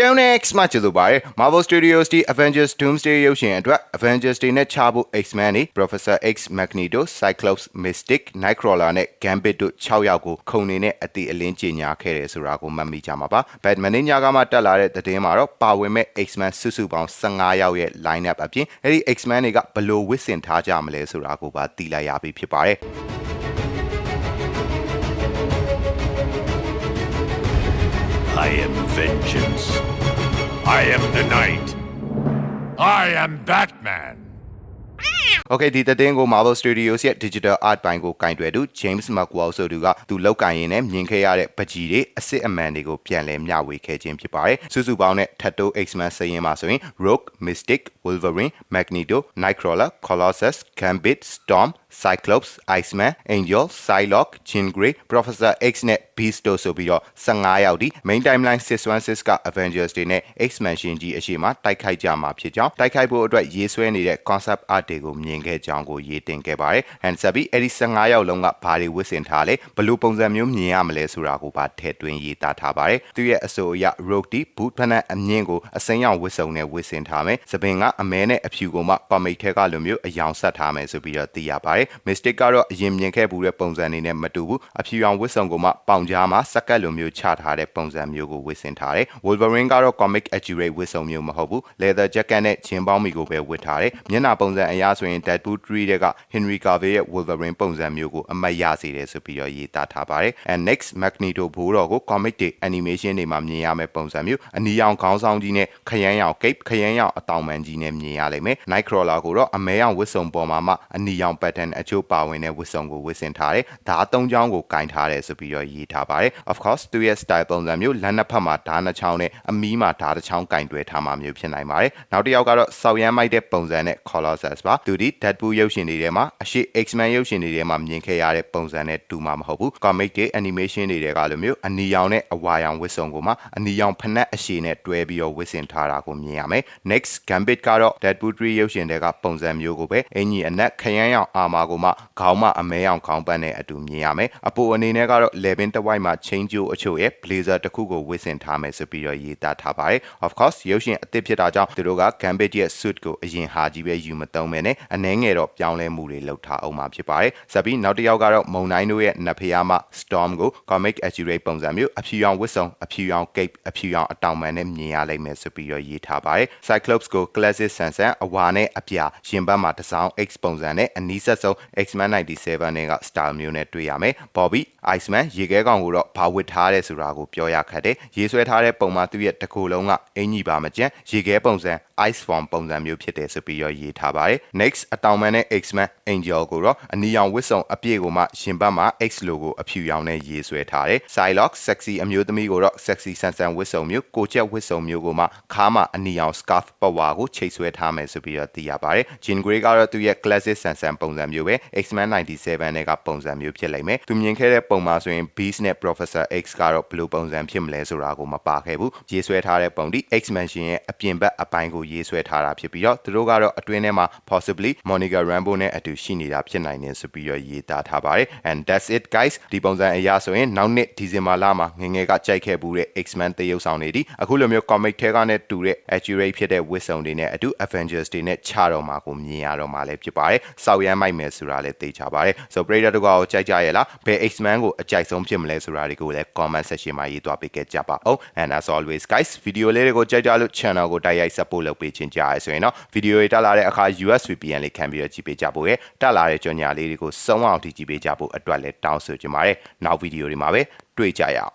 Telex မှာကျေးဇူးပါတယ် Marvel Studios ဒီ Avengers Doomsday ရုပ်ရှင်အတွက် Avengers တွေနဲ့ခြားဖို့ X-Men တွေ Professor X Magneto Cyclops Mystic Nightcrawler နဲ့ Gambit တို့6ယောက်ကိုခုံနေနဲ့အတိအလင်းကြီးညာခဲ့တယ်ဆိုတာကိုမှတ်မိကြမှာပါ Batman ညကမှတက်လာတဲ့သတင်းမှာတော့ပါဝင်မဲ့ X-Men စုစုပေါင်း15ယောက်ရဲ့ line up အပြင်အဲ့ဒီ X-Men တွေကဘယ်လိုဝစ်ဆင်ထားကြမလဲဆိုတာကိုပါသိလိုက်ရပြီဖြစ်ပါတယ် I am vengeance. I am the night. I am Batman. Okay ဒီသတင်းကို Marvel Studios ရဲ့ Digital Art ဘိုင်းကိုကင်တွယ်သူ James McWall ဆိုသူကသူလောက်ကင်ရင်းနဲ့မြင်ခဲ့ရတဲ့ပကြီးတွေအစ်စ်အမှန်တွေကိုပြန်လည်မျှဝေခဲ့ခြင်းဖြစ်ပါတယ်။စုစုပေါင်းနဲ့ထပ်တိုး X-Men စရင်မှာဆိုရင် Rogue, Mystic, Wolverine, Magneto, Nightcrawler, Colossus, Gambit, Storm, Cyclops, Iceman, Angel, Psylocke, Jean Grey, Professor X နဲ့ Beast တို့ဆိုပြီးတော့15ယောက်ဒီ main timeline 616က Avengers တွေနဲ့ X-Men ရှင်ကြီးအရှိမတိုက်ခိုက်ကြမှာဖြစ်ကြောင်းတိုက်ခိုက်ဖို့အတွက်ရေးဆွဲနေတဲ့ concept art တွေကိုမြင်ခဲ့ကြောင်းကိုရေးတင်ခဲ့ပါတယ်။ and ဆက်ပြီးအဲ့ဒီ15ယောက်လုံးကဘာတွေဝစ်ဆင်ထားလဲဘယ်လိုပုံစံမျိုးမြင်ရမလဲဆိုတာကိုပါထည့်သွင်းရေးသားထားပါတယ်။သူရဲ့အဆိုအရ Rogue ဒီ boot ဖက်နဲ့အမြင့်ကိုအစိမ်းရောင်ဝစ်စုံနဲ့ဝစ်ဆင်ထားမယ်။သပင်ကအမဲနဲ့အဖြူကိုမှ comic ထဲကလိုမျိုးအယောင်ဆက်ထားမယ်ဆိုပြီးတော့သိရပါတယ်။ Mystic ကတော့အရင်မြင်ခဲ့ဘူးတဲ့ပုံစံနေနဲ့မတူဘူး။အဖြူရောင်ဝစ်စုံကိုမှပေါင်ကြားမှာစက်ကတ်လိုမျိုးချထားတဲ့ပုံစံမျိုးကိုဝစ်ဆင်ထားတယ်။ Wolverine ကတော့ comic accurate ဝစ်စုံမျိုးမဟုတ်ဘူး။ leather jacket နဲ့ဂျင်းပေါင်းမီကိုပဲဝစ်ထားတယ်။မျက်နှာပုံစံအရဆိုရင် Deadpool 3တဲ့က Henry Cavill ရဲ့ Wolverine ပုံစံမျိုးကိုအမတ်ရစေတယ်ဆိုပြီးတော့ရေးသားထားပါတယ်။ and next Magneto ဘိုးတော်ကို comic တွေ animation တွေမှာမြင်ရမယ့်ပုံစံမျိုးအနီရောင်ခေါင်းဆောင်ကြီးနဲ့ခရမ်းရောင် cape ခရမ်းရောင်အတောင်ပန်ကြီးနဲ့မြင်ရလိမ့်မယ်။ Nightcrawler ကိုတော့အမဲရောင်ဝစ်စုံပေါ်မှာမှအနီရောင် pattern အချို့ပါဝင်တဲ့ဝစ်စုံကိုဝစ်ဆင်ထားတယ်။ဓာတ်သုံးချောင်းကိုကင်ထားတယ်ဆိုပြီးတော့ရေးထားပါတယ်။ of course သူရဲ့ style ပုံစံမျိုးလက်နှစ်ဖက်မှာဓာတ်နှစ်ချောင်းနဲ့အမီးမှာဓာတ်တစ်ချောင်းကင်တွဲထားမှာမျိုးဖြစ်နိုင်ပါတယ်။နောက်တစ်ယောက်ကတော့စောက်ရမ်းမိုက်တဲ့ပုံစံနဲ့ Colossus ပါ။သူဒီ Deadpool ရုပ်ရှင်တွေထဲမှာအရှိ X-Men ရုပ်ရှင်တွေထဲမှာမြင်ခဲ့ရတဲ့ပုံစံနဲ့တူမှာမဟုတ်ဘူး။ comic တွေ animation တွေကလိုမျိုးအနီရောင်နဲ့အဝါရောင်ဝစ်စုံကိုမှအနီရောင်ဖနက်အရှိနဲ့တွဲပြီးတော့ဝစ်ဆင်ထားတာကိုမြင်ရမယ်။ next Gambit ကတော့ Deadpool 3ရုပ်ရှင်တွေကပုံစံမျိုးကိုပဲအင်ကြီးအနက်ခရမ်းရောင်အာမာကိုမှခေါင်းမအမဲရောင်ခေါင်းပတ်နဲ့အတူမြင်ရမယ်။အပိုအနေနဲ့ကတော့ Levin တဝိုက်မှာ chain ကြိုးအချို့ရဲ့ blazer တစ်ခုကိုဝစ်ဆင်ထားမယ်ဆိုပြီးတော့ရေးသားထားပါတယ်။ of course ရုပ်ရှင်အသစ်ဖြစ်တာကြောင့်သူတို့က Gambit ရဲ့ suit ကိုအရင်ဟာကြီးပဲယူမသုံးမဲနဲ့အနှဲငယ်တော့ပြောင်းလဲမှုတွေလုပ်ထားအောင်မှာဖြစ်ပါတယ်။ဆက်ပြီးနောက်တစ်ယောက်ကတော့မုံတိုင်းတို့ရဲ့နဖျားမ Storm ကို comic accurate ပုံစံမျိုးအဖြူရောင်ဝစ်စုံအဖြူရောင် cape အဖြူရောင်အတောင်ပန်နဲ့မြင်ရလိမ့်မယ်ဆိုပြီးတော့ရေးထားပါတယ်။ Cyclops ကို classic ဆန်ဆန်အဝါနဲ့အပြာရင်ဘတ်မှာတစ်စောင်း X ပုံစံနဲ့အနီးဆက်ဆုံး X-Men 97နဲ့က style မျိုးနဲ့တွေ့ရမယ်။ Bobby Iceman ရေခဲကောင်ကိုတော့ဘာဝစ်ထားတယ်ဆိုတာကိုပြောရခက်တယ်။ရေးဆွဲထားတဲ့ပုံမှာသူ့ရဲ့တကူလုံးကအင်ကြီးပါမကျန်ရေခဲပုံစံ ice form ပုံစံမျိုးဖြစ်တယ်ဆိုပြီးတော့ရေးထားပါတယ်။ next အတောင်ပန်နဲ့ X-Men Angel ကိုတော့အနီရောင်ဝစ်စုံအပြည့်ကိုမှရင်ဘတ်မှာ X logo အဖြူရောင်နဲ့ရေးဆွဲထားတယ်။ Psylocke sexy အမျိုးသမီးကိုတော့ sexy ဆန်ဆန်ဝစ်စုံမျိုးကိုချက်ဝစ်စုံမျိုးကိုမှခါမှာအနီရောင် scarf ပတ်ဝါကိုချိတ်ဆွဲထားမယ်ဆိုပြီးတော့သိရပါတယ်။ Jean Grey ကတော့သူ့ရဲ့ classic ဆန်ဆန်ပုံစံမျိုးပဲ X-Men 97နဲ့ကပုံစံမျိုးဖြစ်လိမ့်မယ်။သူမြင်ခဲ့တဲ့ပုံမှာဆိုရင် Beast နဲ့ Professor X ကတော့ဘယ်လိုပုံစံဖြစ်မလဲဆိုတာကိုမပါခဲ့ဘူး။ရေးဆွဲထားတဲ့ပုံဒီ X-Men ရှင်ရဲ့အပြင်ဘက်အပိုင်းကိုရေးဆွဲထားတာဖြစ်ပြီးတော့သူတို့ကတော့အတွင်းထဲမှာ possibly Monica Rambeau နဲ့အတူရှိနေတာဖြစ်နိုင်တယ်ဆိုပြီးတော့ရေးသားထားပါတယ် and that's it guys ဒီပုံစံအရာဆိုရင်နောက်နှစ်ဒီဇင်ဘာလမှာငငယ်ကကြိုက်ခဲ့ဘူးတဲ့ X-Men တရုပ်ဆောင်တွေဒီအခုလိုမျိုး comic ထဲကနဲ့တူတဲ့ accurate ဖြစ်တဲ့ဝစ်စုံတွေနဲ့အတူ Avengers တွေနဲ့ခြားတော့မှာကိုမြင်ရတော့မှာလည်းဖြစ်ပါတယ်စောက်ရမ်းမိုက်မယ်ဆိုတာလည်းသိချပါတယ် so ပရိသတ်တို့ကကိုကြိုက်ကြရဲ့လားဘယ် X-Men ကိုအကြိုက်ဆုံးဖြစ်မလဲဆိုတာတွေကိုလည်း comment section မှာရေးသွားပေးခဲ့ကြပါဦး and as always guys ဗီဒီယိုလေးတွေကိုကြိုက်ကြလို့ channel ကိုတိုက်ရိုက် support လုပ်ပေးခြင်းကြားရဆိုရင်တော့ဗီဒီယိုတွေတက်လာတဲ့အခါ US VPN လေးခံပြီးတော့ကြည့်ပေးကြဖို့ရတက်လာတဲ့ကြော်ညာလေးတွေကိုစုံအောင်ကြည့်ပေးကြဖို့အတွက်လည်းတောင်းဆိုချင်ပါတယ်နောက်ဗီဒီယိုတွေမှာပဲတွေ့ကြရအောင်